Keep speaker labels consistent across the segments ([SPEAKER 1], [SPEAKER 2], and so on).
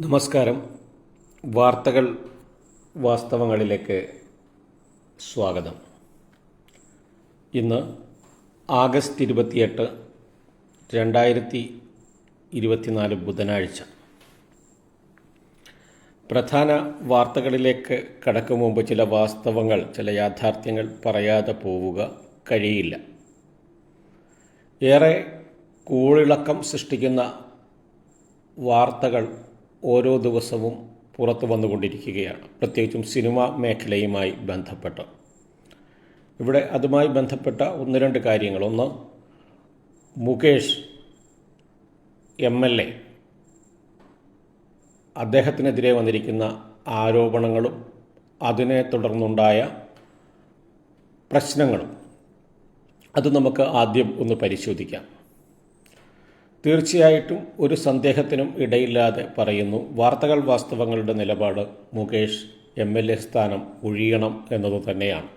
[SPEAKER 1] നമസ്കാരം. വാർത്തകൾ വാസ്തവങ്ങളിലേക്ക് സ്വാഗതം. ഇന്ന് ആഗസ്റ്റ് ഇരുപത്തിയെട്ട് രണ്ടായിരത്തി ഇരുപത്തിനാല് ബുധനാഴ്ച. പ്രധാന വാർത്തകളിലേക്ക് കടക്കും മുമ്പ് ചില വാസ്തവങ്ങൾ ചില യാഥാർത്ഥ്യങ്ങൾ പറയാതെ പോവുക കഴിയില്ല. ഏറെ കൂളിളക്കം സൃഷ്ടിക്കുന്ന വാർത്തകൾ ഓരോ ദിവസവും പുറത്തു വന്നുകൊണ്ടിരിക്കുകയാണ്. പ്രത്യേകിച്ചും സിനിമ മേഖലയുമായി ബന്ധപ്പെട്ട്. ഇവിടെ അതുമായി ബന്ധപ്പെട്ട ഒന്ന് രണ്ട് കാര്യങ്ങൾ. ഒന്ന് മുകേഷ് എം എൽ എ അദ്ദേഹത്തിനെതിരെ വന്നിരിക്കുന്ന ആരോപണങ്ങളും അതിനെ തുടർന്നുണ്ടായ പ്രശ്നങ്ങളും അത് നമുക്ക് ആദ്യം ഒന്ന് പരിശോധിക്കാം. തീർച്ചയായിട്ടും ഒരു സന്ദേഹത്തിനും ഇടയില്ലാതെ പറയുന്നു. വാർത്തകൾ വാസ്തവങ്ങളുടെ നിലപാട് മുകേഷ് എം എൽ എ സ്ഥാനം ഒഴിയണം എന്നത് തന്നെയാണ്.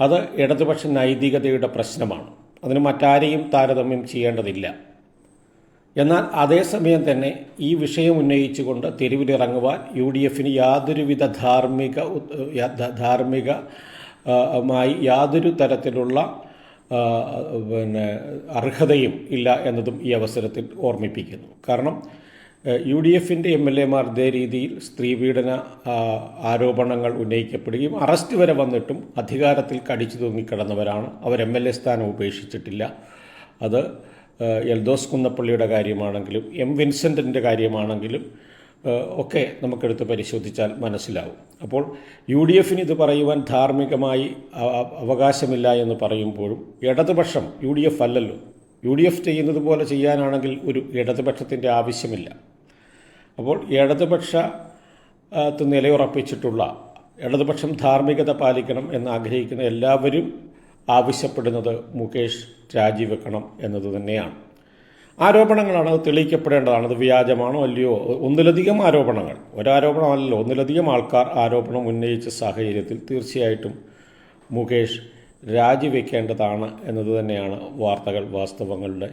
[SPEAKER 1] അത് ഇടതുപക്ഷ നൈതികതയുടെ പ്രശ്നമാണ്. അതിന് മറ്റാരെയും താരതമ്യം ചെയ്യേണ്ടതില്ല. എന്നാൽ അതേസമയം തന്നെ ഈ വിഷയം ഉന്നയിച്ചുകൊണ്ട് തെരുവിലിറങ്ങുവാൻ യു ഡി എഫിന് യാതൊരുവിധ ധാർമ്മിക ധാർമ്മിക മായി യാതൊരു തരത്തിലുള്ള പിന്നെ അർഹതയും ഇല്ല എന്നതും ഈ അവസരത്തിൽ ഓർമ്മിപ്പിക്കുന്നു. കാരണം യു ഡി എഫിന്റെ എം എൽ എമാർ ഇതേ രീതിയിൽ സ്ത്രീ പീഡന ആരോപണങ്ങൾ ഉന്നയിക്കപ്പെടുകയും അറസ്റ്റ് വരെ വന്നിട്ടും അധികാരത്തിൽ കടിച്ചു തൂങ്ങിക്കിടന്നവരാണ് അവർ എം എൽ എ സ്ഥാനം ഉപേക്ഷിച്ചിട്ടില്ല. അത് എൽദോസ് കുന്നപ്പള്ളിയുടെ കാര്യമാണെങ്കിലും എം വിൻസെന്റിന്റെ കാര്യമാണെങ്കിലും ഒക്കെ നമുക്കെടുത്ത് പരിശോധിച്ചാൽ മനസ്സിലാവും. അപ്പോൾ യു ഡി എഫിന് ഇത് പറയുവാൻ ധാർമ്മികമായി അവകാശമില്ല എന്ന് പറയുമ്പോഴും ഇടതുപക്ഷം യു ഡി എഫ് അല്ലല്ലോ. യു ഡി എഫ് ചെയ്യുന്നത് പോലെ ചെയ്യാനാണെങ്കിൽ ഒരു ഇടതുപക്ഷത്തിന്റെ ആവശ്യമില്ല. അപ്പോൾ ഇടതുപക്ഷ നിലയുറപ്പിച്ചിട്ടുള്ള ഇടതുപക്ഷം ധാർമ്മികത പാലിക്കണം എന്ന് ആഗ്രഹിക്കുന്ന എല്ലാവരും ആവശ്യപ്പെടുന്നത് മുകേഷ് രാജിവെക്കണം എന്നത് തന്നെയാണ്. ആരോപണങ്ങളാണ് അത് തെളിയിക്കപ്പെടേണ്ടതാണ്. അത് വ്യാജമാണോ അല്ലയോ? ഒന്നിലധികം ആരോപണങ്ങൾ. ഒരാരോപണമല്ലോ ഒന്നിലധികം ആൾക്കാർ ആരോപണം ഉന്നയിച്ച സാഹചര്യത്തിൽ തീർച്ചയായിട്ടും മുകേഷ് രാജിവെക്കേണ്ടതാണ് എന്നത് തന്നെയാണ് വാർത്തകൾ വാസ്തവങ്ങളുടെ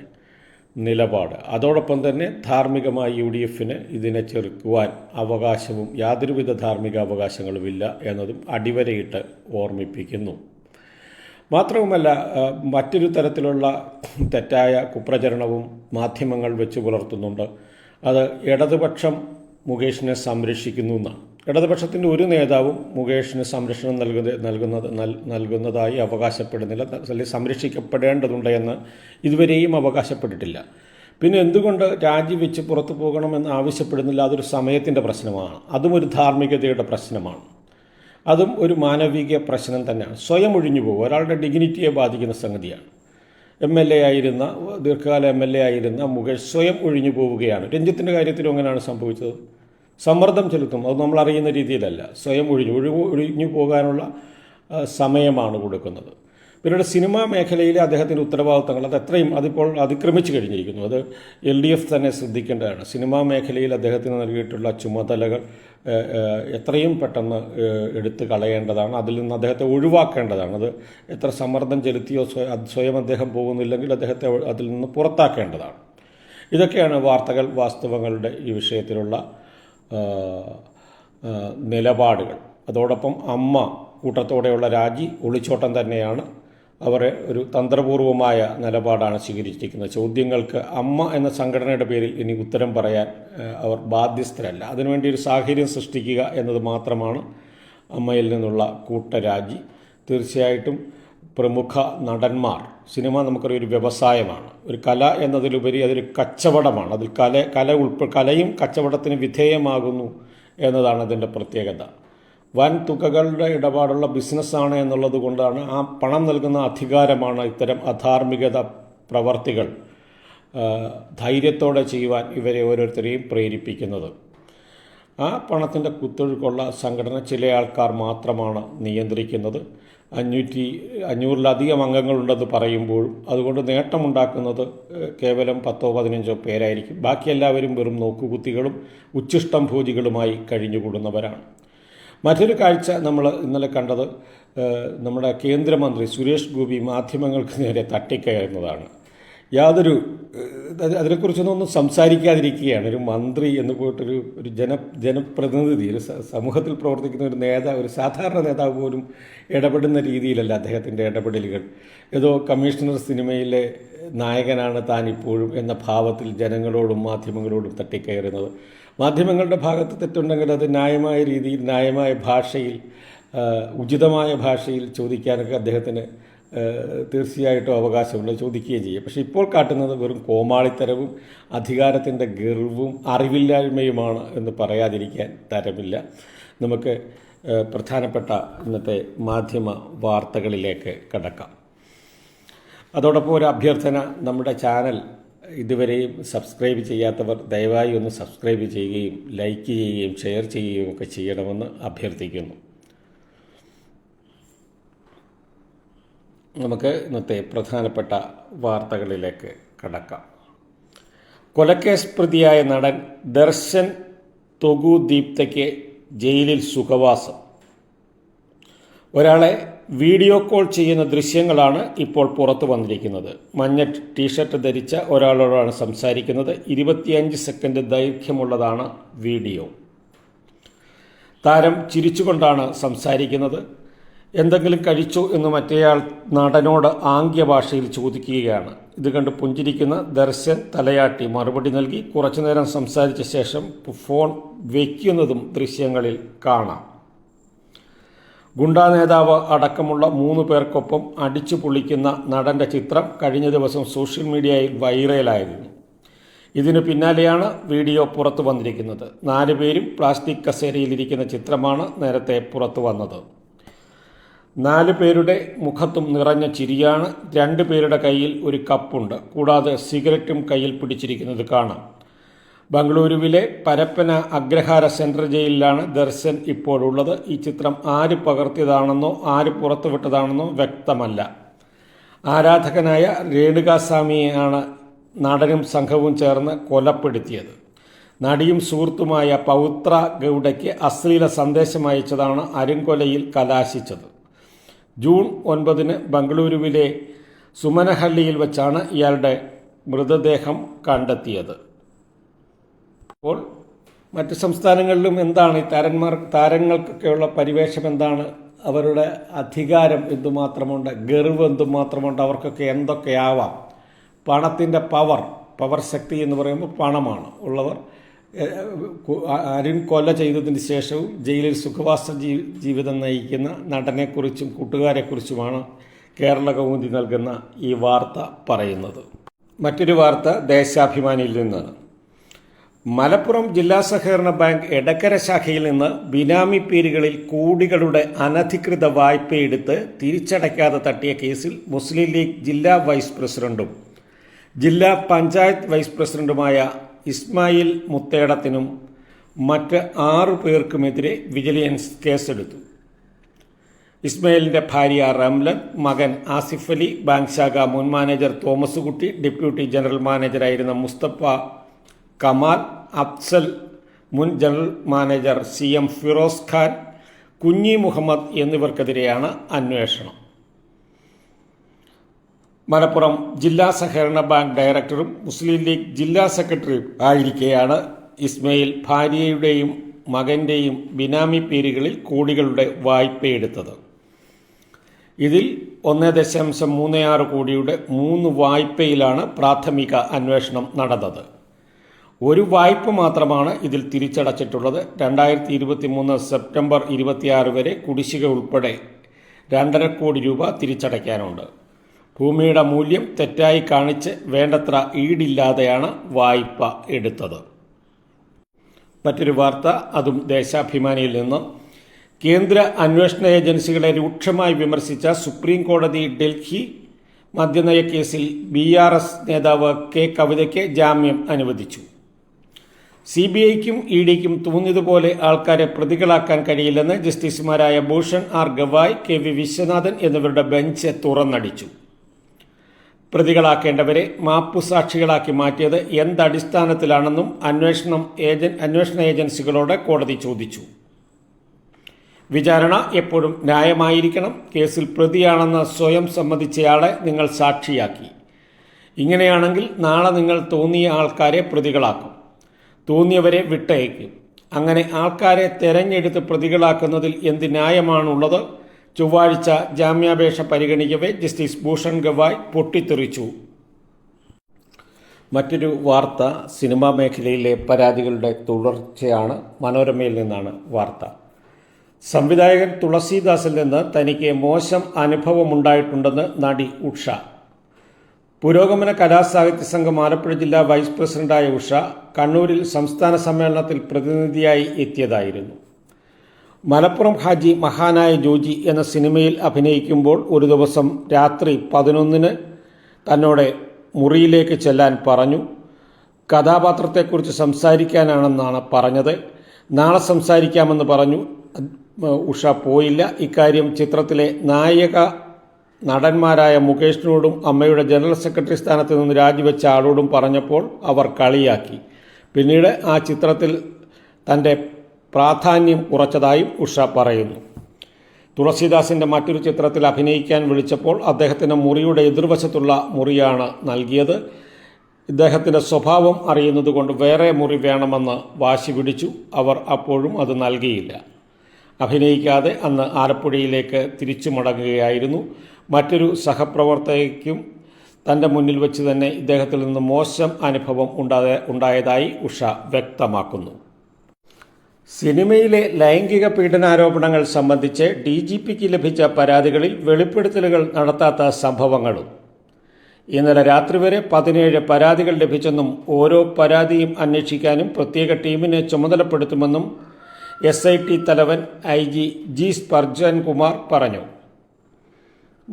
[SPEAKER 1] നിലപാട്. അതോടൊപ്പം തന്നെ ധാർമ്മികമായി യു ഡി എഫിന് ഇതിനെ ചെറുക്കുവാൻ അവകാശവും യാതൊരുവിധ ധാർമ്മിക അവകാശങ്ങളുമില്ല എന്നതും അടിവരയിട്ട് ഓർമ്മിപ്പിക്കുന്നു. മാത്രവുമല്ല മറ്റൊരു തരത്തിലുള്ള തെറ്റായ കുപ്രചരണവും മാധ്യമങ്ങൾ വെച്ച് പുലർത്തുന്നുണ്ട്. അത് ഇടതുപക്ഷം മുകേഷിനെ സംരക്ഷിക്കുന്നു എന്നാണ്. ഇടതുപക്ഷത്തിന്റെ ഒരു നേതാവും മുകേഷിന് സംരക്ഷണം നൽകുന്ന നൽകുന്നത് നൽകുന്നതായി അവകാശപ്പെടുന്നില്ല. അല്ലെങ്കിൽ സംരക്ഷിക്കപ്പെടേണ്ടതുണ്ട് എന്ന് ഇതുവരെയും അവകാശപ്പെട്ടിട്ടില്ല. പിന്നെ എന്തുകൊണ്ട് രാജിവെച്ച് പുറത്തു പോകണമെന്ന് ആവശ്യപ്പെടുന്നില്ല? അതൊരു സമയത്തിന്റെ പ്രശ്നമാണ്. അതും ഒരു ധാർമ്മികതയുടെ പ്രശ്നമാണ്. അതും ഒരു മാനവിക പ്രശ്നം തന്നെയാണ്. സ്വയം ഒഴിഞ്ഞു പോകും. ഒരാളുടെ ഡിഗ്നിറ്റിയെ ബാധിക്കുന്ന സംഗതിയാണ്. എം എൽ എ ആയിരുന്ന ദീർഘകാല എം എൽ എ ആയിരുന്ന മുകേഷ് സ്വയം ഒഴിഞ്ഞു പോവുകയാണ്. രഞ്ജിത്തിന്റെ കാര്യത്തിലും അങ്ങനെയാണ് സംഭവിച്ചത്. സമ്മർദ്ദം ചെലുത്തും. അത് നമ്മൾ അറിയുന്ന രീതിയിലല്ല. സ്വയം ഒഴിഞ്ഞു ഒഴിഞ്ഞു പോകാനുള്ള സമയമാണ് കൊടുക്കുന്നത്. പിന്നീട് സിനിമാ മേഖലയിലെ അദ്ദേഹത്തിന്റെ ഉത്തരവാദിത്തങ്ങൾ അത് എത്രയും അതിപ്പോൾ അതിക്രമിച്ചു കഴിഞ്ഞിരിക്കുന്നു. അത് എൽ ഡി എഫ് തന്നെ ശ്രദ്ധിക്കേണ്ടതാണ്. സിനിമാ മേഖലയിൽ അദ്ദേഹത്തിന് നൽകിയിട്ടുള്ള ചുമതലകൾ എത്രയും പെട്ടെന്ന് എടുത്തു കളയേണ്ടതാണ്. അതിൽ നിന്ന് അദ്ദേഹത്തെ ഒഴിവാക്കേണ്ടതാണ്. അത് എത്ര സമ്മർദ്ദം ചെലുത്തിയോ സ്വയം അദ്ദേഹം പോകുന്നില്ലെങ്കിൽ അദ്ദേഹത്തെ അതിൽ നിന്ന് പുറത്താക്കേണ്ടതാണ്. ഇതൊക്കെയാണ് വാർത്തകൾ വാസ്തവങ്ങളുടെ ഈ വിഷയത്തിലുള്ള നിലപാടുകൾ. അതോടൊപ്പം അമ്മ കൂട്ടത്തോടെയുള്ള രാജി ഒളിച്ചോട്ടം തന്നെയാണ്. അവർ ഒരു തന്ത്രപൂർവമായ നിലപാടാണ് സ്വീകരിച്ചിരിക്കുന്നത്. ചോദ്യങ്ങൾക്ക് അമ്മ എന്ന സംഘടനയുടെ പേരിൽ ഇനി ഉത്തരം പറയാൻ അവർ ബാധ്യസ്ഥരല്ല. അതിനുവേണ്ടി ഒരു സാഹചര്യം സൃഷ്ടിക്കുക എന്നത് മാത്രമാണ് അമ്മയിൽ നിന്നുള്ള കൂട്ടരാജി. തീർച്ചയായിട്ടും പ്രമുഖ നടന്മാർ സിനിമ നമുക്കൊരു വ്യവസായമാണ്. ഒരു കല എന്നതിലുപരി അതൊരു കച്ചവടമാണ്. അതിൽ കല കല ഉൾപ്പെ കലയും കച്ചവടത്തിന് വിധേയമാകുന്നു എന്നതാണ് അതിന്റെ പ്രത്യേകത. വൻ തുകകളുടെ ഇടപാടുള്ള ബിസിനസ്സാണ് എന്നുള്ളത് കൊണ്ടാണ് ആ പണം നൽകുന്ന അധികാരമാണ് ഇത്തരം അധാർമികത പ്രവർത്തികൾ ധൈര്യത്തോടെ ചെയ്യുവാൻ ഇവരെ ഓരോരുത്തരെയും പ്രേരിപ്പിക്കുന്നത്. ആ പണത്തിന്റെ കുത്തൊഴുക്കുള്ള സംഘടന ചില ആൾക്കാർ മാത്രമാണ് നിയന്ത്രിക്കുന്നത്. അഞ്ഞൂറ്റി അഞ്ഞൂറിലധികം അംഗങ്ങളുണ്ടെന്ന് പറയുമ്പോഴും അതുകൊണ്ട് നേട്ടമുണ്ടാക്കുന്നത് കേവലം പത്തോ പതിനഞ്ചോ പേരായിരിക്കും. ബാക്കി എല്ലാവരും വെറും നോക്കുകുത്തികളും ഉച്ഛിഷ്ടം ഭോജികളുമായി കഴിഞ്ഞുകൂടുന്നവരാണ്. മറ്റൊരു കാഴ്ച നമ്മൾ ഇന്നലെ കണ്ടത് നമ്മുടെ കേന്ദ്രമന്ത്രി സുരേഷ് ഗോപി മാധ്യമങ്ങൾക്ക് നേരെ തട്ടിക്കയറുന്നതാണ്. യാതൊരു അതിനെക്കുറിച്ചൊന്നും ഒന്നും സംസാരിക്കാതിരിക്കുകയാണ്. ഒരു മന്ത്രി എന്ന് പോയിട്ടൊരു ഒരു ജന ജനപ്രതിനിധി ഒരു സമൂഹത്തിൽ പ്രവർത്തിക്കുന്ന ഒരു നേതാവ് ഒരു സാധാരണ നേതാവ് പോലും ഇടപെടുന്ന രീതിയിലല്ല അദ്ദേഹത്തിന്റെ ഇടപെടലുകൾ. ഏതോ കമ്മീഷണർ സിനിമയിലെ നായകനാണ് താൻ ഇപ്പോഴും എന്ന ഭാവത്തിൽ ജനങ്ങളോടും മാധ്യമങ്ങളോടും തട്ടിക്കയറുന്നത്. മാധ്യമങ്ങളുടെ ഭാഗത്ത് തെറ്റുണ്ടെങ്കിൽ അത് ന്യായമായ രീതിയിൽ ന്യായമായ ഭാഷയിൽ ഉചിതമായ ഭാഷയിൽ ചോദിക്കാനൊക്കെ അദ്ദേഹത്തിന് തീർച്ചയായിട്ടും അവകാശമുണ്ട് ചോദിക്കുകയും ചെയ്യും. പക്ഷേ ഇപ്പോൾ കാട്ടുന്നത് വെറും കോമാളിത്തരവും അധികാരത്തിന്റെ ഗർവും അറിവില്ലായ്മയുമാണ് എന്ന് പറയാതിരിക്കാൻ തരമില്ല. നമുക്ക് പ്രധാനപ്പെട്ട ഇന്നത്തെ മാധ്യമ വാർത്തകളിലേക്ക് കടക്കാം. അതോടൊപ്പം ഒരു അഭ്യർത്ഥന നമ്മുടെ ചാനൽ ഇതുവരെയും സബ്സ്ക്രൈബ് ചെയ്യാത്തവർ ദയവായി ഒന്ന് സബ്സ്ക്രൈബ് ചെയ്യുകയും ലൈക്ക് ചെയ്യുകയും ഷെയർ ചെയ്യുകയും ഒക്കെ ചെയ്യണമെന്ന് അഭ്യർത്ഥിക്കുന്നു. നമുക്ക് ഇന്നത്തെ പ്രധാനപ്പെട്ട വാർത്തകളിലേക്ക് കടക്കാം. കൊലക്കേസ് പ്രതിയായ നടൻ ദർശൻ തൊഗു ദീപ്തയ്ക്ക് ജയിലിൽ സുഖവാസം. ഒരാളെ വീഡിയോ കോൾ ചെയ്യുന്ന ദൃശ്യങ്ങളാണ് ഇപ്പോൾ പുറത്തു വന്നിരിക്കുന്നത്. മഞ്ഞ ടീഷർട്ട് ധരിച്ച ഒരാളോടാണ് സംസാരിക്കുന്നത്. ഇരുപത്തിയഞ്ച് സെക്കൻഡ് ദൈർഘ്യമുള്ളതാണ് വീഡിയോ. താരം ചിരിച്ചുകൊണ്ടാണ് സംസാരിക്കുന്നത്. എന്തെങ്കിലും കഴിച്ചു എന്ന് മറ്റേയാൾ നടനോട് ആംഗ്യ ഭാഷയിൽ ചോദിക്കുകയാണ്. ഇത് കണ്ട് പുഞ്ചിരിക്കുന്ന ദർശൻ തലയാട്ടി മറുപടി നൽകി കുറച്ചുനേരം സംസാരിച്ച ശേഷം ഫോൺ വയ്ക്കുന്നതും ദൃശ്യങ്ങളിൽ കാണാം. ഗുണ്ടാ നേതാവ് അടക്കമുള്ള മൂന്ന് പേർക്കൊപ്പം അടിച്ചു പൊളിക്കുന്ന നടന്റെ ചിത്രം കഴിഞ്ഞ ദിവസം സോഷ്യൽ മീഡിയയിൽ വൈറലായിരുന്നു. ഇതിനു പിന്നാലെയാണ് വീഡിയോ പുറത്തു വന്നിരിക്കുന്നത്. നാലുപേരും പ്ലാസ്റ്റിക് കസേരയിലിരിക്കുന്ന ചിത്രമാണ് നേരത്തെ പുറത്തു വന്നത്. നാല് പേരുടെ മുഖത്തും നിറഞ്ഞ ചിരിയാണ്. രണ്ട് പേരുടെ കയ്യിൽ ഒരു കപ്പുണ്ട്. കൂടാതെ സിഗരറ്റും കയ്യിൽ പിടിച്ചിരിക്കുന്നത് കാണാം. ബംഗളൂരുവിലെ പരപ്പന അഗ്രഹാര സെൻട്രൽ ജയിലിലാണ് ദർശൻ ഇപ്പോഴുള്ളത് ഈ ചിത്രം ആര് പകർത്തിയതാണെന്നോ ആര് പുറത്തുവിട്ടതാണെന്നോ വ്യക്തമല്ല. ആരാധകനായ രേണുകാസ്വാമിയെയാണ് നടനും സംഘവും ചേർന്ന് കൊലപ്പെടുത്തിയത്. നടിയും സുഹൃത്തുമായ പൗത്ര ഗൗഡയ്ക്ക് അശ്ലീല സന്ദേശം അയച്ചതാണ് അരുങ്കൊലയിൽ കലാശിച്ചത്. ജൂൺ ഒൻപതിന് ബംഗളൂരുവിലെ സുമനഹള്ളിയിൽ വച്ചാണ് ഇയാളുടെ മൃതദേഹം കണ്ടെത്തിയത്. അപ്പോൾ മറ്റ് സംസ്ഥാനങ്ങളിലും എന്താണ് ഈ താരന്മാർ താരങ്ങൾക്കൊക്കെയുള്ള പരിവേഷം എന്താണ്? അവരുടെ അധികാരം എന്തുമാത്രമുണ്ട്? ഗർവ് എന്തുമാത്രമുണ്ട്? അവർക്കൊക്കെ എന്തൊക്കെയാവാം? പണത്തിന്റെ പവർ പവർ ശക്തി എന്ന് പറയുമ്പോൾ പണമാണ്. ഉള്ളവർ അരുൺ കൊല ചെയ്തതിന് ശേഷവും ജയിലിൽ സുഖവാസ ജീവിതം നയിക്കുന്ന നടനെക്കുറിച്ചും കൂട്ടുകാരെക്കുറിച്ചുമാണ് കേരള കൗമുദി നൽകുന്ന ഈ വാർത്ത പറയുന്നത്. മറ്റൊരു വാർത്ത ദേശാഭിമാനിയിൽ നിന്നാണ് മലപ്പുറം ജില്ലാ സഹകരണ ബാങ്ക് എടക്കര ശാഖയിൽ നിന്ന് ബിനാമി പേരുകളിൽ കോടികളുടെ അനധികൃത വായ്പയെടുത്ത് തിരിച്ചടയ്ക്കാതെ തട്ടിയ കേസിൽ മുസ്ലിം ലീഗ് ജില്ലാ വൈസ് പ്രസിഡന്റും ജില്ലാ പഞ്ചായത്ത് വൈസ് പ്രസിഡന്റുമായ ഇസ്മായിൽ മുത്തേടത്തിനും മറ്റ് ആറു പേർക്കുമെതിരെ വിജിലൻസ് കേസെടുത്തു. ഇസ്മയിലിന്റെ ഭാര്യ റംലൻ മകൻ ആസിഫ് അലി ബാങ്ക് ശാഖ മുൻ manager Thomas Kutty deputy general മാനേജറായിരുന്ന Mustafa Kamal Afzal മുൻ general manager C M Firoz Khan Kunhi Muhammad എന്നിവർക്കെതിരെയാണ് അന്വേഷണം. മലപ്പുറം ജില്ലാ സഹകരണ ബാങ്ക് ഡയറക്ടറും മുസ്ലിം ലീഗ് ജില്ലാ സെക്രട്ടറിയും ആയിരിക്കെയാണ് ഇസ്മയിൽ ഭാര്യയുടെയും മകന്റെയും ബിനാമി പേരുകളിൽ കോടികളുടെ വായ്പയെടുത്തത്. ഇതിൽ ഒന്ന് ദശാംശം മൂന്ന് ആറ് കോടിയുടെ മൂന്ന് വായ്പയിലാണ് പ്രാഥമിക അന്വേഷണം നടന്നത്. ഒരു വായ്പ മാത്രമാണ് ഇതിൽ തിരിച്ചടച്ചിട്ടുള്ളത്. രണ്ടായിരത്തി ഇരുപത്തി മൂന്ന് സെപ്റ്റംബർ ഇരുപത്തിയാറ് വരെ കുടിശ്ശിക ഉൾപ്പെടെ രണ്ടര കോടി രൂപ തിരിച്ചടയ്ക്കാനുണ്ട്. ഭൂമിയുടെ മൂല്യം തെറ്റായി കാണിച്ച് വേണ്ടത്ര ഈടില്ലാതെയാണ് വായ്പ എടുത്തത്. മറ്റൊരു വാർത്ത അതും ദേശാഭിമാനിയിൽ നിന്ന്. കേന്ദ്ര അന്വേഷണ ഏജൻസികളെ രൂക്ഷമായി വിമർശിച്ച സുപ്രീം കോടതി ഡൽഹി മദ്യനയ കേസിൽ ബി ആർ എസ് നേതാവ് കെ കവിതയ്ക്ക് ജാമ്യം അനുവദിച്ചു. സി ബി ഐക്കും ഇ ഡിക്കും തോന്നിയതുപോലെ ആൾക്കാരെ പ്രതികളാക്കാൻ കഴിയില്ലെന്ന് ജസ്റ്റിസുമാരായ Bhushan R Gavai K V Viswanathan എന്നിവരുടെ ബെഞ്ച് തുറന്നടിച്ചു. പ്രതികളാക്കേണ്ടവരെ മാപ്പുസാക്ഷികളാക്കി മാറ്റിയത് എന്തടിസ്ഥാനത്തിലാണെന്നും അന്വേഷണം ഏജൻ അന്വേഷണ ഏജൻസികളോട് കോടതി ചോദിച്ചു. വിചാരണ എപ്പോഴും ന്യായമായിരിക്കണം. കേസിൽ പ്രതിയാണെന്ന് സ്വയം സമ്മതിച്ചയാളെ നിങ്ങൾ സാക്ഷിയാക്കി. ഇങ്ങനെയാണെങ്കിൽ നാളെ നിങ്ങൾ തോന്നിയ ആൾക്കാരെ പ്രതികളാക്കും. തോന്നിയവരെ വിട്ടയക്കും അങ്ങനെ ആൾക്കാരെ തെരഞ്ഞെടുത്ത് പ്രതികളാക്കുന്നതിൽ എന്ത് ന്യായമാണുള്ളത്? ചൊവ്വാഴ്ച ജാമ്യാപേക്ഷ പരിഗണിക്കവേ ജസ്റ്റിസ് ഭൂഷൺ ഗവായ് പൊട്ടിത്തെറിച്ചു. മറ്റൊരു വാർത്ത സിനിമാ മേഖലയിലെ പരാതികളുടെ തുടർച്ചയാണ് മനോരമയിൽ നിന്നാണ് വാർത്ത. സംവിധായകൻ തുളസീദാസിൽ നിന്ന് തനിക്ക് മോശം അനുഭവമുണ്ടായിട്ടുണ്ടെന്ന് നടി ഉഷ. പുരോഗമന കലാസാഹിത്യ സംഘം ആലപ്പുഴ ജില്ലാ വൈസ് പ്രസിഡന്റായ ഉഷ കണ്ണൂരിൽ സംസ്ഥാന സമ്മേളനത്തിൽ പ്രതിനിധിയായി എത്തിയതായിരുന്നു. മലപ്പുറം ഹാജി മഹാനായ ജോജി എന്ന സിനിമയിൽ അഭിനയിക്കുമ്പോൾ ഒരു ദിവസം രാത്രി പതിനൊന്നിന് തന്നോടെ മുറിയിലേക്ക് ചെല്ലാൻ പറഞ്ഞു. കഥാപാത്രത്തെക്കുറിച്ച് സംസാരിക്കാനാണെന്നാണ് പറഞ്ഞത്. നാളെ സംസാരിക്കാമെന്ന് പറഞ്ഞു. ഉഷ പോയില്ല. ഇക്കാര്യം ചിത്രത്തിലെ നായക നടന്മാരായ മുകേഷിനോടും അമ്മയുടെ ജനറൽ സെക്രട്ടറി സ്ഥാനത്ത് നിന്ന് രാജിവെച്ച ആളോടും പറഞ്ഞപ്പോൾ അവർ കളിയാക്കി. പിന്നീട് ആ ചിത്രത്തിൽ തന്റെ പ്രാധാന്യം ഉറച്ചതായും ഉഷ പറയുന്നു. തുളസിദാസിന്റെ മറ്റൊരു ചിത്രത്തിൽ അഭിനയിക്കാൻ വിളിച്ചപ്പോൾ അദ്ദേഹത്തിന് മുറിയുടെ എതിർവശത്തുള്ള മുറിയാണ് നൽകിയത്. ഇദ്ദേഹത്തിന്റെ സ്വഭാവം അറിയുന്നതുകൊണ്ട് വേറെ മുറി വേണമെന്ന് വാശി പിടിച്ചു. അവർ അപ്പോഴും അത് നൽകിയില്ല. അഭിനയിക്കാതെ അന്ന് ആലപ്പുഴയിലേക്ക് തിരിച്ചു മടങ്ങുകയായിരുന്നു. മറ്റൊരു സഹപ്രവർത്തകയ്ക്കും തന്റെ മുന്നിൽ വെച്ച് തന്നെ ഇദ്ദേഹത്തിൽ നിന്ന് മോശം അനുഭവം ഉണ്ടായ ഉണ്ടായതായി ഉഷ വ്യക്തമാക്കുന്നു. സിനിമയിലെ ലൈംഗിക പീഡനാരോപണങ്ങൾ സംബന്ധിച്ച് ഡി ജി പിക്ക് ലഭിച്ച പരാതികളിൽ വെളിപ്പെടുത്തലുകൾ നടത്താത്ത സംഭവങ്ങളും. ഇന്നലെ രാത്രി വരെ പതിനേഴ് പരാതികൾ ലഭിച്ചെന്നും ഓരോ പരാതിയും അന്വേഷിക്കാനും പ്രത്യേക ടീമിനെ ചുമതലപ്പെടുത്തുമെന്നും എസ് ഐ ടി തലവൻ I G G Sparjan Kumar പറഞ്ഞു.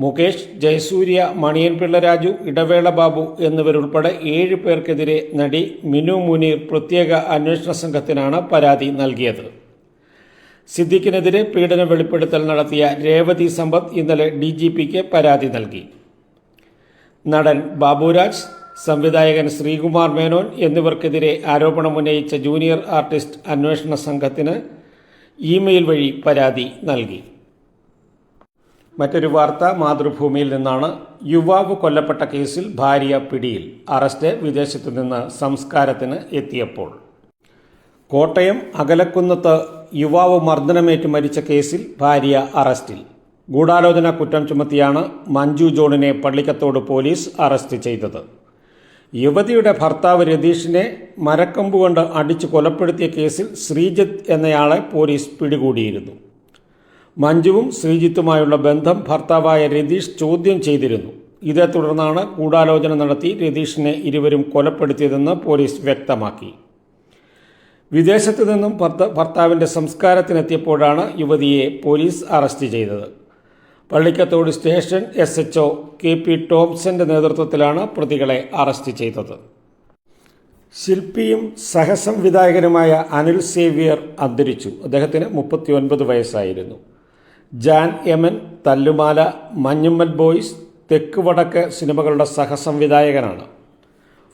[SPEAKER 1] മുകേഷ് ജയസൂര്യ മണിയൻപിള്ള രാജു ഇടവേള ബാബു എന്നിവരുൾപ്പെടെ ഏഴ് പേർക്കെതിരെ നടി മിനു മുനീർ പ്രത്യേക അന്വേഷണ സംഘത്തിനാണ് പരാതി നൽകിയത്. സിദ്ദിഖിനെതിരെ പീഡന വെളിപ്പെടുത്തൽ നടത്തിയ രേവതി സമ്പത്ത് ഇന്നലെ ഡി ജി പിക്ക് പരാതി നൽകി. നടൻ ബാബുരാജ് സംവിധായകൻ ശ്രീകുമാർ മേനോൻ എന്നിവർക്കെതിരെ ആരോപണമുന്നയിച്ച ജൂനിയർ ആർട്ടിസ്റ്റ് അന്വേഷണ സംഘത്തിന് ഇമെയിൽ വഴി പരാതി നൽകി. മറ്റൊരു വാർത്ത മാതൃഭൂമിയിൽ നിന്നാണ്. യുവാവ് കൊല്ലപ്പെട്ട കേസിൽ ഭാര്യ പിടിയിൽ. അറസ്റ്റ് വിദേശത്തു നിന്ന് സംസ്കാരത്തിന് എത്തിയപ്പോൾ. കോട്ടയം അകലക്കുന്നത്ത് യുവാവ് മർദ്ദനമേറ്റ് മരിച്ച കേസിൽ ഭാര്യ അറസ്റ്റിൽ. ഗൂഢാലോചന കുറ്റം ചുമത്തിയാണ് മഞ്ജു ജോണിനെ പള്ളിക്കത്തോട് പോലീസ് അറസ്റ്റ് ചെയ്തത്. യുവതിയുടെ ഭർത്താവ് രതീഷിനെ മരക്കമ്പ് കൊണ്ട് അടിച്ചു കൊലപ്പെടുത്തിയ കേസിൽ ശ്രീജിത്ത് എന്നയാളെ പോലീസ് പിടികൂടിയിരുന്നു. മഞ്ജുവും ശ്രീജിത്തുമായുള്ള ബന്ധം ഭർത്താവായ രതീഷ് ചോദ്യം ചെയ്തിരുന്നു. ഇതേ തുടർന്നാണ് ഗൂഢാലോചന നടത്തി രതീഷിനെ ഇരുവരും കൊലപ്പെടുത്തിയതെന്ന് പോലീസ് വ്യക്തമാക്കി. വിദേശത്തു നിന്നും ഭർത്താവിന്റെ സംസ്കാരത്തിനെത്തിയപ്പോഴാണ് യുവതിയെ പോലീസ് അറസ്റ്റ് ചെയ്തത്. Pallikkathodu station S H O K P ടോംസന്റെ നേതൃത്വത്തിലാണ് പ്രതികളെ അറസ്റ്റ് ചെയ്തത്. ശില്പിയും സഹസംവിധായകനുമായ അനിൽ സേവ്യർ അന്തരിച്ചു. അദ്ദേഹത്തിന് മുപ്പത്തിയൊൻപത് വയസ്സായിരുന്നു. ജാൻ യമൻ തല്ലുമാല മഞ്ഞുമ്മൽ ബോയ്സ് തെക്ക് വടക്ക് സിനിമകളുടെ സഹസംവിധായകനാണ്.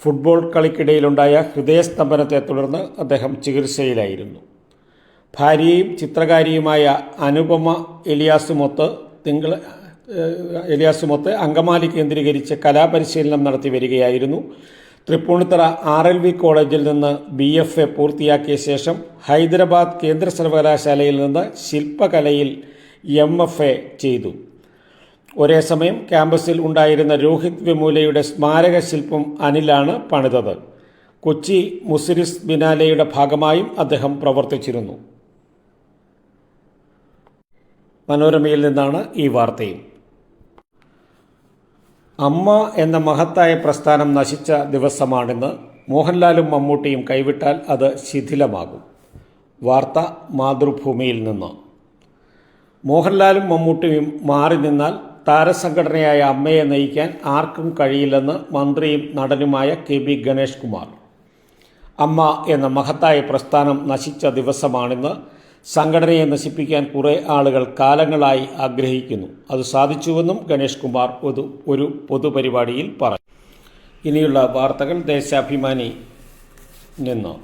[SPEAKER 1] ഫുട്ബോൾ കളിക്കിടയിലുണ്ടായ ഹൃദയസ്തംഭനത്തെ തുടർന്ന് അദ്ദേഹം ചികിത്സയിലായിരുന്നു. ഭാര്യയും ചിത്രകാരിയുമായ അനുപമ എലിയാസുമൊത്ത് തിങ്കൾ എലിയാസുമൊത്ത് അങ്കമാലി കേന്ദ്രീകരിച്ച് കലാപരിശീലനം നടത്തി വരികയായിരുന്നു. തൃപ്പൂണിത്തറ ആർ എൽ വി കോളേജിൽ നിന്ന് ബി എഫ് എ പൂർത്തിയാക്കിയ ശേഷം ഹൈദരാബാദ് കേന്ദ്ര സർവകലാശാലയിൽ നിന്ന് ശില്പകലയിൽ എം എഫ് എ ചെയ്തു. ഒരേ സമയം ക്യാമ്പസിൽ ഉണ്ടായിരുന്ന രോഹിത് വിമൂലയുടെ സ്മാരക ശില്പം അനിലാണ് പണിതത്. കൊച്ചി മുസിരിസ് ബിനാലയുടെ ഭാഗമായും അദ്ദേഹം പ്രവർത്തിച്ചിരുന്നു. മനോരമയിൽ നിന്നാണ് ഈ വാർത്തയും. അമ്മ എന്ന മഹത്തായ പ്രസ്ഥാനം നശിച്ച ദിവസമാണെന്ന് മോഹൻലാലും മമ്മൂട്ടിയും കൈവിട്ടാൽ അത് ശിഥിലമാകും. വാർത്ത മാതൃഭൂമിയിൽ നിന്ന്. മോഹൻലാലും മമ്മൂട്ടിയും മാറി നിന്നാൽ താരസംഘടനയായ അമ്മയെ നയിക്കാൻ ആർക്കും കഴിയില്ലെന്ന് മന്ത്രിയും നടനുമായ കെ ബി ഗണേഷ് കുമാർ. അമ്മ എന്ന മഹത്തായ പ്രസ്ഥാനം നശിച്ച ദിവസമാണിന്ന് സംഘടനയെ നശിപ്പിക്കാൻ കുറേ ആളുകൾ കാലങ്ങളായി ആഗ്രഹിക്കുന്നു. അത് സാധിച്ചുവെന്നും ഗണേഷ് കുമാർ ഒരു ഒരു പൊതുപരിപാടിയിൽ പറഞ്ഞു. ഇനിയുള്ള വാർത്തകൾ ദേശാഭിമാനി നിന്ന്.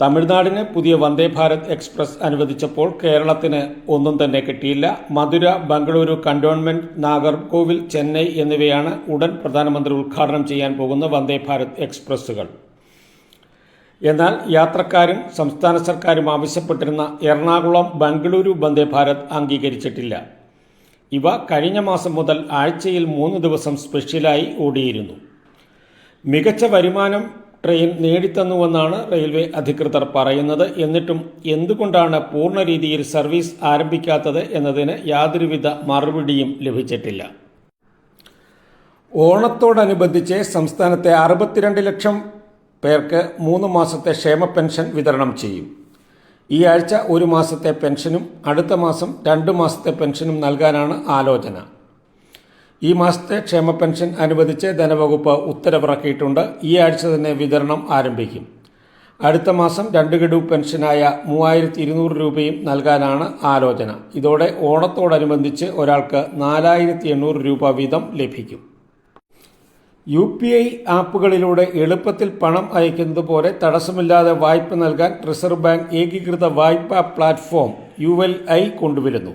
[SPEAKER 1] തമിഴ്നാടിന് പുതിയ വന്ദേ ഭാരത് എക്സ്പ്രസ് അനുവദിച്ചപ്പോൾ കേരളത്തിന് ഒന്നും തന്നെ കിട്ടിയില്ല. മധുര ബംഗളൂരു കണ്ടോൺമെന്റ് നാഗർകോവിൽ ചെന്നൈ എന്നിവയാണ് ഉടൻ പ്രധാനമന്ത്രി ഉദ്ഘാടനം ചെയ്യാൻ പോകുന്ന വന്ദേ ഭാരത് എക്സ്പ്രസ്സുകൾ. എന്നാൽ യാത്രക്കാരും സംസ്ഥാന സർക്കാരും ആവശ്യപ്പെട്ടിരുന്ന എറണാകുളം ബംഗളൂരു വന്ദേ ഭാരത് അംഗീകരിച്ചിട്ടില്ല. ഇവ കഴിഞ്ഞ മാസം മുതൽ ആഴ്ചയിൽ മൂന്ന് ദിവസം സ്പെഷ്യലായി ഓടിയിരുന്നു. മികച്ച വരുമാനം ട്രെയിൻ നേടിത്തന്നുവെന്നാണ് റെയിൽവേ അധികൃതർ പറയുന്നത്. എന്നിട്ടും എന്തുകൊണ്ടാണ് പൂർണ രീതിയിൽ സർവീസ് ആരംഭിക്കാത്തത് എന്നതിന് യാതൊരുവിധ മറുപടിയും ലഭിച്ചിട്ടില്ല. ഓണത്തോടനുബന്ധിച്ച് സംസ്ഥാനത്തെ അറുപത്തിരണ്ട് ലക്ഷം പേർക്ക് മൂന്ന് മാസത്തെ ക്ഷേമ പെൻഷൻ വിതരണം ചെയ്യും. ഈ ആഴ്ച ഒരു മാസത്തെ പെൻഷനും അടുത്ത മാസം രണ്ട് മാസത്തെ പെൻഷനും നൽകാനാണ് ആലോചന. ഈ മാസത്തെ ക്ഷേമ പെൻഷൻ അനുവദിച്ച് ധനവകുപ്പ് ഉത്തരവിറക്കിയിട്ടുണ്ട്. ഈ ആഴ്ച തന്നെ വിതരണം ആരംഭിക്കും. അടുത്ത മാസം രണ്ട് ഗഡു പെൻഷനായ മൂവായിരത്തി ഇരുന്നൂറ് രൂപയും നൽകാനാണ് ആലോചന. ഇതോടെ ഓണത്തോടനുബന്ധിച്ച് ഒരാൾക്ക് നാലായിരത്തി എണ്ണൂറ് രൂപ വീതം ലഭിക്കും. യു പി ഐ ആപ്പുകളിലൂടെ എളുപ്പത്തിൽ പണം അയക്കുന്നത് പോലെ തടസ്സമില്ലാതെ വായ്പ നൽകാൻ റിസർവ് ബാങ്ക് ഏകീകൃത വായ്പാ പ്ലാറ്റ്ഫോം യു എൽ ഐ കൊണ്ടുവരുന്നു.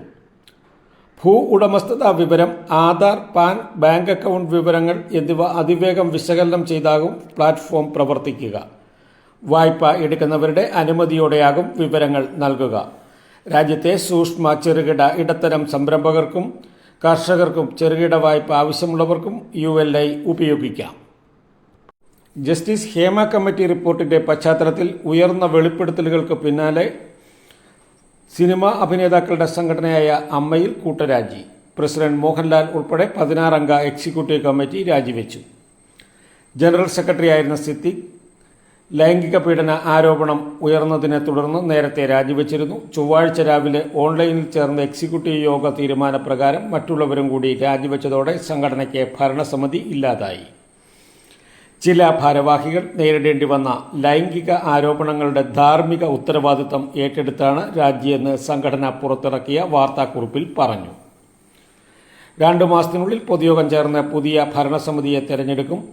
[SPEAKER 1] ഭൂ ഉടമസ്ഥതാ വിവരം ആധാർ പാൻ ബാങ്ക് അക്കൗണ്ട് വിവരങ്ങൾ എന്നിവ അതിവേഗം വിശകലനം ചെയ്താകും പ്ലാറ്റ്ഫോം പ്രവർത്തിക്കുക. വായ്പ എടുക്കുന്നവരുടെ അനുമതിയോടെയാകും വിവരങ്ങൾ നൽകുക. രാജ്യത്തെ സൂക്ഷ്മ ചെറുകിട ഇടത്തരം സംരംഭകർക്കും കർഷകർക്കും ചെറുകിട വായ്പ ആവശ്യമുള്ളവർക്കും യു എൽ ഐ ഉപയോഗിക്കാം. ജസ്റ്റിസ് ഹേമ കമ്മിറ്റി റിപ്പോർട്ടിന്റെ പശ്ചാത്തലത്തിൽ ഉയർന്ന വെളിപ്പെടുത്തലുകൾക്ക് പിന്നാലെ സിനിമ അഭിനേതാക്കളുടെ സംഘടനയായ അമ്മയിൽ കൂട്ടരാജി. പ്രസിഡന്റ് മോഹൻലാൽ ഉൾപ്പെടെ പതിനാറംഗ എക്സിക്യൂട്ടീവ് കമ്മിറ്റി രാജിവെച്ചു. ജനറൽ സെക്രട്ടറിയായിരുന്ന സിദ്ദിഖ് ലൈംഗിക പീഡന ആരോപണം ഉയർന്നതിനെ തുടർന്ന് നേരത്തെ രാജിവെച്ചിരുന്നു. ചൊവ്വാഴ്ച രാവിലെ ഓൺലൈനിൽ ചേർന്ന എക്സിക്യൂട്ടീവ് യോഗ തീരുമാനപ്രകാരം മറ്റുള്ളവരും കൂടി രാജിവെച്ചതോടെ സംഘടനയ്ക്ക് ഭരണസമിതി ഇല്ലാതായി. ചില ഭാരവാഹികൾ നേരിടേണ്ടി വന്ന ലൈംഗിക ആരോപണങ്ങളുടെ ധാർമ്മിക ഉത്തരവാദിത്തം ഏറ്റെടുത്താണ് രാജിയെന്ന് സംഘടന പുറത്തിറക്കിയ വാർത്താക്കുറിപ്പിൽ പറഞ്ഞു. രണ്ടു മാസത്തിനുള്ളിൽ പൊതുയോഗം ചേർന്ന് പുതിയ ഭരണസമിതിയെ തെരഞ്ഞെടുക്കും.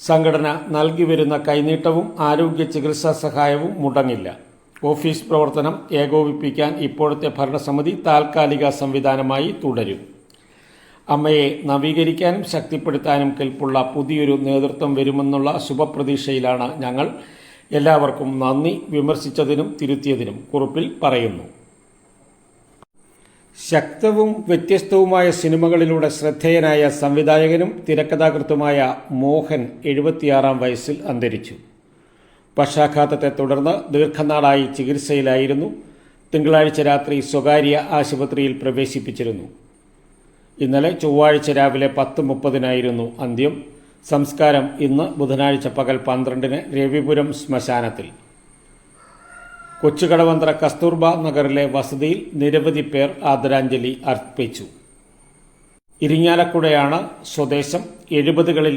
[SPEAKER 1] സംഘടന നൽകി വരുന്ന കൈനീട്ടവും ആരോഗ്യ ചികിത്സാ സഹായവും മുടങ്ങില്ല. ഓഫീസ് പ്രവർത്തനം ഏകോപിപ്പിക്കാൻ ഇപ്പോഴത്തെ ഭരണസമിതി താൽക്കാലിക സംവിധാനമായി തുടരും. അമ്മയെ നവീകരിക്കാനും ശക്തിപ്പെടുത്താനും കെൽപ്പുള്ള പുതിയൊരു നേതൃത്വം വരുമെന്നുള്ള ശുഭപ്രതീക്ഷയിലാണ് ഞങ്ങൾ. എല്ലാവർക്കും നന്ദി വിമർശിച്ചതിനും തിരുത്തിയതിനും കുറിപ്പിൽ പറയുന്നു. ശക്തവും വ്യത്യസ്തവുമായ സിനിമകളിലൂടെ ശ്രദ്ധേയനായ സംവിധായകനും തിരക്കഥാകൃത്തുമായ മോഹൻ എഴുപത്തിയാറാം വയസ്സിൽ അന്തരിച്ചു. പക്ഷാഘാതത്തെ തുടർന്ന് ദീർഘനാളായി ചികിത്സയിലായിരുന്നു. തിങ്കളാഴ്ച രാത്രി സ്വകാര്യ ആശുപത്രിയിൽ പ്രവേശിപ്പിച്ചിരുന്നു. ഇന്നലെ ചൊവ്വാഴ്ച രാവിലെ പത്ത് മുപ്പതിനായിരുന്നു അന്ത്യം. സംസ്കാരം ഇന്ന് ബുധനാഴ്ച പകൽ പന്ത്രണ്ടിന് രവിപുരം ശ്മശാനത്തിൽ. കൊച്ചുകടവന്ത്ര കസ്തൂർബ നഗറിലെ വസതിയിൽ നിരവധി പേർ ആദരാഞ്ജലി അർപ്പിച്ചു. ഇരിങ്ങാലക്കുടയാണ് സ്വദേശം. എഴുപതുകളിൽ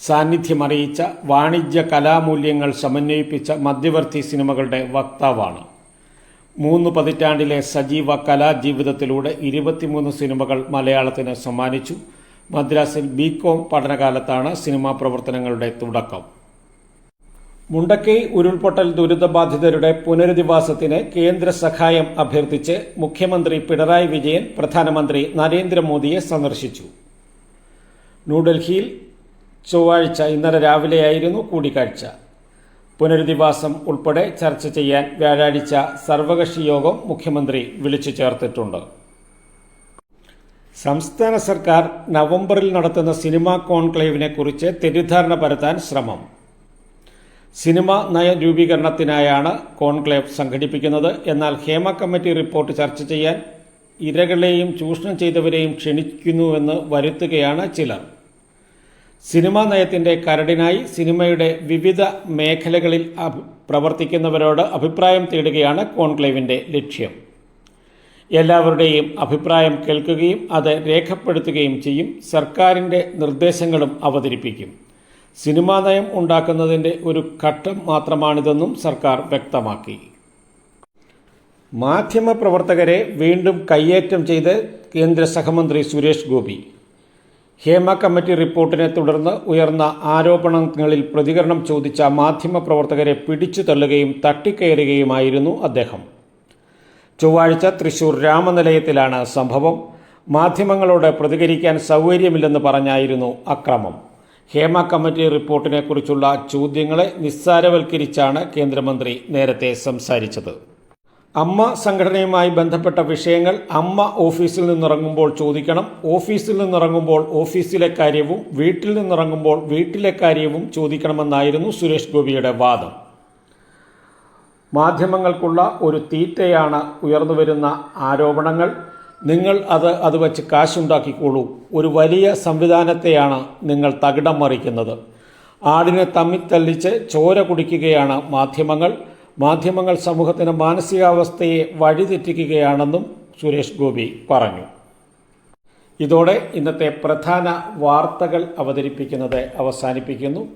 [SPEAKER 1] സാന്നിധ്യമറിയിച്ച വാണിജ്യ കലാമൂല്യങ്ങൾ സമന്വയിപ്പിച്ച മധ്യവർത്തി സിനിമകളുടെ വക്താവാണ്. മൂന്ന് പതിറ്റാണ്ടിലെ സജീവ കലാജീവിതത്തിലൂടെ ഇരുപത്തിമൂന്ന് സിനിമകൾ മലയാളത്തിന് സമ്മാനിച്ചു. മദ്രാസിൽ ബി കോം പഠനകാലത്താണ് സിനിമാ പ്രവർത്തനങ്ങളുടെ തുടക്കം. മുണ്ടക്കൈ ഉരുൾപൊട്ടൽ ദുരിതബാധിതരുടെ പുനരധിവാസത്തിന് കേന്ദ്ര സഹായം അഭ്യർത്ഥിച്ച് മുഖ്യമന്ത്രി പിണറായി വിജയൻ പ്രധാനമന്ത്രി നരേന്ദ്രമോദിയെ സന്ദർശിച്ചു. ന്യൂഡൽഹിയിൽ ചൊവ്വാഴ്ച ഇന്നലെ രാവിലെയായിരുന്നു കൂടിക്കാഴ്ച. പുനരധിവാസം ഉൾപ്പെടെ ചർച്ച ചെയ്യാൻ വ്യാഴാഴ്ച സർവകക്ഷി യോഗം മുഖ്യമന്ത്രി വിളിച്ചു ചേർത്തിട്ടുണ്ട്. സംസ്ഥാന സർക്കാർ നവംബറിൽ നടത്തുന്ന സിനിമാ കോൺക്ലേവിനെ കുറിച്ച് തെറ്റിദ്ധാരണ പരത്താൻ ശ്രമം. സിനിമ നയ രൂപീകരണത്തിനായാണ് കോൺക്ലേവ് സംഘടിപ്പിക്കുന്നത്. എന്നാൽ ഹേമ കമ്മിറ്റി റിപ്പോർട്ട് ചർച്ച ചെയ്യാൻ ഇരകളെയും ചൂഷണം ചെയ്തവരെയും ക്ഷണിക്കുന്നുവെന്ന് വരുത്തുകയാണ് ചിലർ. സിനിമാ നയത്തിന്റെ കരടിനായി സിനിമയുടെ വിവിധ മേഖലകളിൽ പ്രവർത്തിക്കുന്നവരോട് അഭിപ്രായം തേടുകയാണ് കോൺക്ലേവിന്റെ ലക്ഷ്യം. എല്ലാവരുടെയും അഭിപ്രായം കേൾക്കുകയും അത് രേഖപ്പെടുത്തുകയും ചെയ്യും. സർക്കാരിന്റെ നിർദ്ദേശങ്ങളും അവതരിപ്പിക്കും. സിനിമാ നയം ഉണ്ടാക്കുന്നതിന്റെ ഒരു ഘട്ടം മാത്രമാണിതെന്നും സർക്കാർ വ്യക്തമാക്കി. മാധ്യമപ്രവർത്തകരെ വീണ്ടും കയ്യേറ്റം ചെയ്ത് കേന്ദ്ര സഹമന്ത്രി സുരേഷ് ഗോപി ഹേമ കമ്മിറ്റി റിപ്പോർട്ടിനെ തുടർന്ന് ഉയർന്ന ആരോപണങ്ങളിൽ പ്രതികരണം ചോദിച്ച മാധ്യമപ്രവർത്തകരെ പിടിച്ചു തള്ളുകയും തട്ടിക്കയറുകയുമായിരുന്നു അദ്ദേഹം. ചൊവ്വാഴ്ച തൃശൂർ രാമനിലയത്തിലാണ് സംഭവം. മാധ്യമങ്ങളോട് പ്രതികരിക്കാൻ സൗകര്യമില്ലെന്ന് പറഞ്ഞായിരുന്നു അക്രമം. ഹേമ കമ്മിറ്റി റിപ്പോർട്ടിനെക്കുറിച്ചുള്ള ചോദ്യങ്ങളെ നിസ്സാരവൽക്കരിച്ചാണ് കേന്ദ്രമന്ത്രി നേരത്തെ സംസാരിച്ചത്. അമ്മ സംഘടനയുമായി ബന്ധപ്പെട്ട വിഷയങ്ങൾ അമ്മ ഓഫീസിൽ നിന്നിറങ്ങുമ്പോൾ ചോദിക്കണം. ഓഫീസിൽ നിന്നിറങ്ങുമ്പോൾ ഓഫീസിലെ കാര്യവും വീട്ടിൽ നിന്നിറങ്ങുമ്പോൾ വീട്ടിലെ കാര്യവും ചോദിക്കണമെന്നായിരുന്നു സുരേഷ് ഗോപിയുടെ വാദം. മാധ്യമങ്ങൾക്കുള്ള ഒരു തീറ്റയാണ് ഉയർന്നു വരുന്ന ആരോപണങ്ങൾ. നിങ്ങൾ അത് അത് വച്ച് കാശുണ്ടാക്കിക്കോളൂ. ഒരു വലിയ സംവിധാനത്തെയാണ് നിങ്ങൾ തകിടം മറിക്കുന്നത്. ആടിനെ തമ്മിത്തല്ലിച്ച് ചോര കുടിക്കുകയാണ് മാധ്യമങ്ങൾ. മാധ്യമങ്ങൾ സമൂഹത്തിന് മാനസികാവസ്ഥയെ വഴിതെറ്റിക്കുകയാണെന്നും സുരേഷ് ഗോപി പറഞ്ഞു. ഇതോടെ ഇന്നത്തെ പ്രധാന വാർത്തകൾ അവതരിപ്പിക്കുന്നത് അവസാനിപ്പിക്കുന്നു.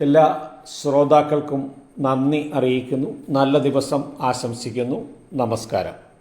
[SPEAKER 1] എല്ലാ ശ്രോതാക്കൾക്കും നന്ദി അറിയിക്കുന്നു. നല്ല ദിവസം ആശംസിക്കുന്നു. നമസ്കാരം.